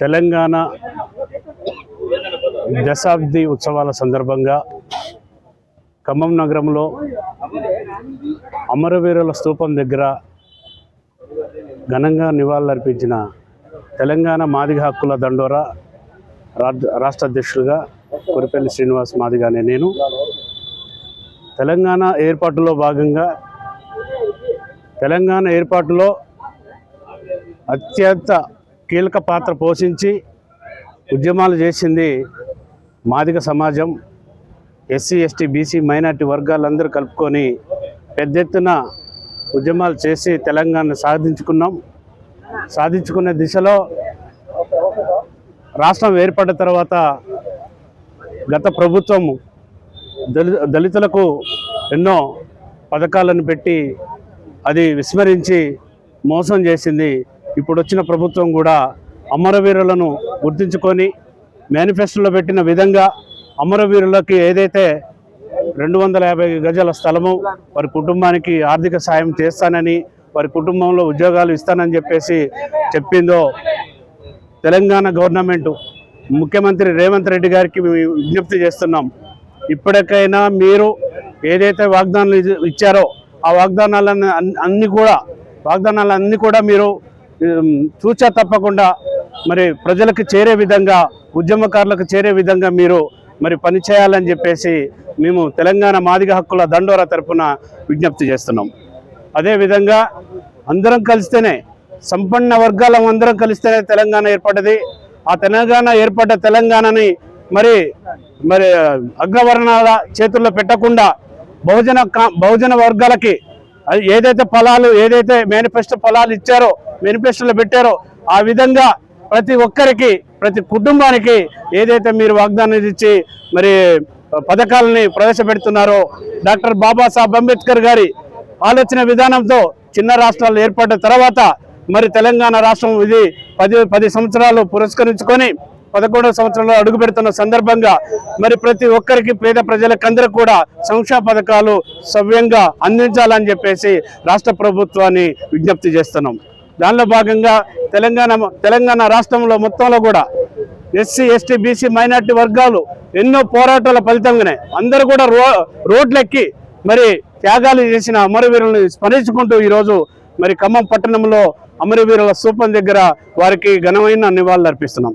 తెలంగాణ. దశాబ్ది ఉత్సవాల సందర్భంగా ఖమ్మం నగరంలో అమరవీరుల స్తూపం దగ్గర ఘనంగా నివాళులర్పించిన తెలంగాణ మాదిగ హక్కుల దండోరా రాష్ట్ర అధ్యక్షులుగా కురిపల్లి శ్రీనివాస్ మాదిగానే నేను. తెలంగాణ ఏర్పాటులో భాగంగా తెలంగాణ ఏర్పాటులో అత్యంత కీలక పాత్ర పోషించి ఉద్యమాలు చేసింది మాదిగ సమాజం. ఎస్సీ ఎస్టీ బీసీ మైనార్టీ వర్గాలందరూ కలుపుకొని పెద్ద ఎత్తున ఉద్యమాలు చేసి తెలంగాణ సాధించుకున్నాం. సాధించుకునే దిశలో రాష్ట్రం ఏర్పడిన తర్వాత గత ప్రభుత్వం దళి దళితులకు ఎన్నో పథకాలను పెట్టి అది విస్మరించి మోసం చేసింది ఇప్పుడు వచ్చిన ప్రభుత్వం కూడా అమరవీరులను గుర్తించుకొని మేనిఫెస్టోలో పెట్టిన విధంగా అమరవీరులకి ఏదైతే రెండు వందల యాభై గజాల స్థలము వారి కుటుంబానికి ఆర్థిక సాయం చేస్తానని వారి కుటుంబంలో ఉద్యోగాలు ఇస్తానని చెప్పేసి చెప్పిందో తెలంగాణ గవర్నమెంట్ ముఖ్యమంత్రి రేవంత్ రెడ్డి గారికి మేము విజ్ఞప్తి చేస్తున్నాం. ఇప్పటికైనా మీరు ఏదైతే వాగ్దానాలు ఇచ్చారో ఆ వాగ్దానాలను అన్ని కూడా వాగ్దానాలన్నీ కూడా మీరు ఉమ్, చూచా తప్పకుండా మరి ప్రజలకు చేరే విధంగా ఉద్యమకారులకు చేరే విధంగా మీరు మరి పని చేయాలని చెప్పేసి మేము తెలంగాణ మాదిగ హక్కుల దండోరా తరపున విజ్ఞప్తి చేస్తున్నాం. అదేవిధంగా అందరం కలిస్తేనే సంపన్న వర్గాలం అందరం కలిస్తేనే తెలంగాణ ఏర్పడ్డది. ఆ తెలంగాణ ఏర్పడ్డ తెలంగాణని మరి మరి అగ్రవర్ణాల చేతుల్లో పెట్టకుండా బహుజన కా- బహుజన వర్గాలకి అది ఏదైతే ఫలాలు ఏదైతే మేనిఫెస్టో ఫలాలు ఇచ్చారో మేనిఫెస్టోలో పెట్టారో ఆ విధంగా ప్రతి ఒక్కరికి ప్రతి కుటుంబానికి ఏదైతే మీరు వాగ్దానం ఇచ్చి మరి పథకాలని ప్రవేశపెడుతున్నారో డాక్టర్ బాబాసాహెబ్ అంబేద్కర్ గారి ఆలోచన విధానంతో చిన్న రాష్ట్రాలు ఏర్పడిన తర్వాత మరి తెలంగాణ రాష్ట్రం ఇది పది పది సంవత్సరాలు పురస్కరించుకొని పదకొండవ సంవత్సరంలో అడుగు పెడుతున్న సందర్భంగా మరి ప్రతి ఒక్కరికి పేద ప్రజలకందరూ కూడా సంక్షేమ పథకాలు సవ్యంగా అందించాలని చెప్పేసి రాష్ట్ర ప్రభుత్వాన్ని విజ్ఞప్తి చేస్తున్నాం. దానిలో భాగంగా తెలంగాణ తెలంగాణ రాష్ట్రంలో మొత్తంలో కూడా ఎస్సీ ఎస్టీ బీసీ మైనార్టీ వర్గాలు ఎన్నో పోరాటాల ఫలితంగానే అందరూ కూడా రో రోడ్లెక్కి మరి త్యాగాలు చేసిన అమరవీరులను స్మరించుకుంటూ ఈరోజు మరి ఖమ్మం పట్టణంలో అమరవీరుల స్థూపం దగ్గర వారికి ఘనమైన నివాళులు అర్పిస్తున్నాం